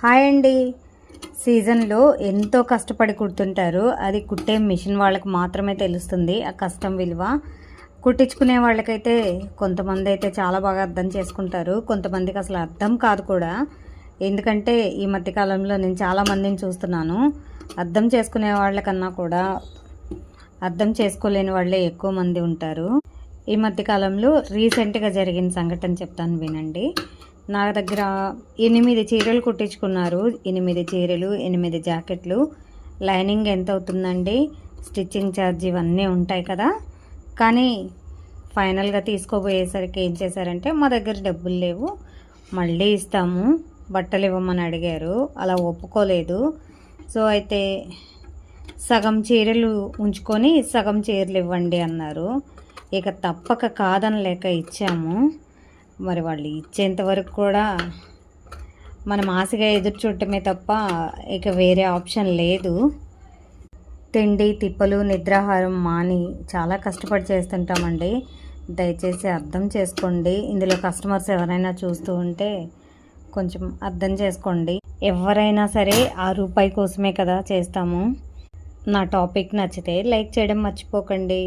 Hi అండి. సీజన్లో ఎంతో కష్టపడి కుడుతుంటారు. అది కుట్టే మిషన్ వాళ్ళకి మాత్రమే తెలుస్తుంది ఆ కష్టం విలువ. కుట్టించుకునే వాళ్ళకైతే కొంతమంది అయితే చాలా బాగా అర్థం చేసుకుంటారు. కొంతమందికి అసలు అర్థం కాదు కూడా. ఎందుకంటే ఈ మధ్యకాలంలో నేను చాలా మందిని చూస్తున్నాను. అర్థం చేసుకునే వాళ్ళకన్నా కూడా అర్థం చేసుకోలేని వాళ్ళే ఎక్కువ మంది ఉంటారు. ఈ మధ్యకాలంలో రీసెంట్గా జరిగిన సంఘటన చెప్తాను వినండి. నా దగ్గర ఎనిమిది చీరలు కుట్టించుకున్నారు. ఎనిమిది చీరలు ఎనిమిది జాకెట్లు. లైనింగ్ ఎంత అవుతుందండి? స్టిచ్చింగ్ ఛార్జ్ ఇవన్నీ ఉంటాయి కదా. కానీ ఫైనల్గా తీసుకోబోయేసరికి ఏం చేశారంటే మా దగ్గర డబ్బులు లేవు. మళ్ళీ ఇస్తాము. బట్టలు ఇవ్వమని అడిగారు. అలా ఒప్పుకోలేదు. సో అయితే సగం చీరలు ఉంచుకొని సగం చీరలు ఇవ్వండి అన్నారు. ఇక తప్పక కాదని లేక ఇచ్చాము. మరి వాళ్ళు ఇచ్చేంత వరకు కూడా మనం ఆశగా ఎదురు చూడటమే తప్ప ఇక వేరే ఆప్షన్ లేదు. తిండి తిప్పలు నిద్రాహారం మాని చాలా కష్టపడి చేస్తుంటామండి. దయచేసి అర్థం చేసుకోండి. ఇందులో కస్టమర్స్ ఎవరైనా చూస్తూ ఉంటే కొంచెం అర్థం చేసుకోండి. ఎవరైనా సరే ఆ రూపాయి కోసమే కదా చేస్తాము. నా టాపిక్ నచ్చితే లైక్ చేయడం మర్చిపోకండి.